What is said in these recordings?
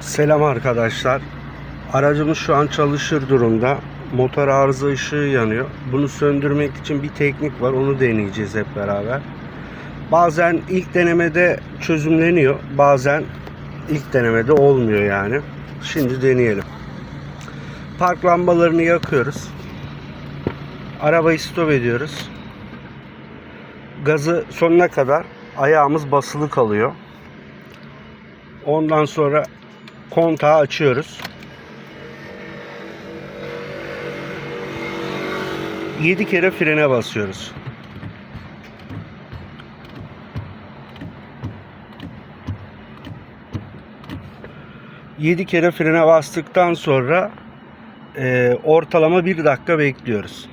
Selam arkadaşlar. Aracımız şu an çalışır durumda. Motor arıza ışığı yanıyor. Bunu söndürmek için bir teknik var. Onu deneyeceğiz hep beraber. Bazen ilk denemede çözümleniyor. Bazen ilk denemede olmuyor yani. Şimdi deneyelim. Park lambalarını yakıyoruz. Arabayı stop ediyoruz. Gazı sonuna kadar ayağımız basılı kalıyor. Ondan sonra kontağı açıyoruz. 7 kere frene basıyoruz. Yedi kere frene bastıktan sonra e, ortalama bir dakika bekliyoruz.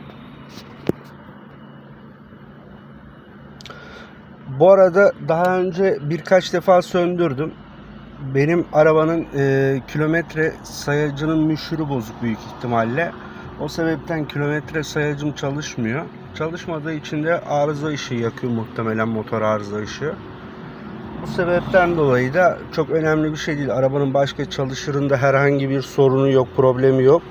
Bu arada daha önce birkaç defa söndürdüm. Benim arabanın e, kilometre sayacının müşürü bozuk büyük ihtimalle. O sebepten kilometre sayacım çalışmıyor. Çalışmadığı için de arıza ışığı yakıyor muhtemelen motor arıza ışığı. Bu sebepten dolayı da çok önemli bir şey değil. Arabanın başka çalışırında herhangi bir sorunu yok, problemi yok.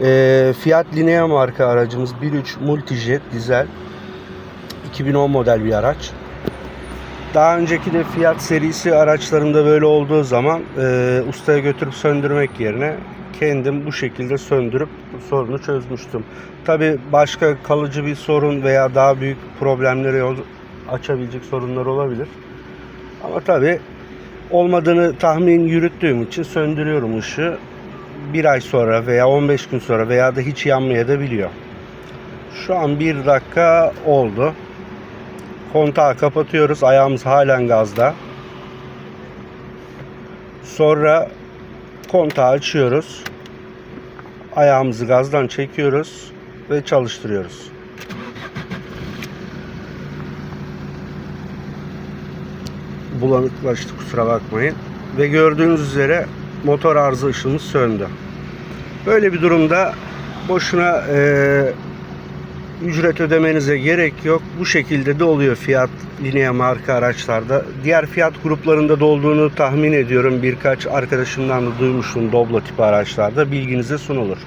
E, Fiat Linea marka aracımız 1.3 Multijet dizel. 2010 model bir araç. Daha önceki de Fiat serisi araçlarında böyle olduğu zaman e, ustaya götürüp söndürmek yerine kendim bu şekilde söndürüp sorunu çözmüştüm. Tabi başka kalıcı bir sorun veya daha büyük problemleri yol- açabilecek sorunlar olabilir. Ama tabi olmadığını tahmin yürüttüğüm için söndürüyorum ışığı. Bir ay sonra veya 15 gün sonra veya da hiç yanmaya da biliyor. Şu an bir dakika oldu. Kontağı kapatıyoruz. Ayağımız halen gazda. Sonra kontağı açıyoruz. Ayağımızı gazdan çekiyoruz ve çalıştırıyoruz. Bulanıklaştı kusura bakmayın. Ve gördüğünüz üzere motor arıza ışığımız söndü. Böyle bir durumda boşuna eee ücret ödemenize gerek yok. Bu şekilde de oluyor fiyat Linea marka araçlarda. Diğer fiyat gruplarında da olduğunu tahmin ediyorum. Birkaç arkadaşımdan da duymuştum Doblo tipi araçlarda. Bilginize sunulur.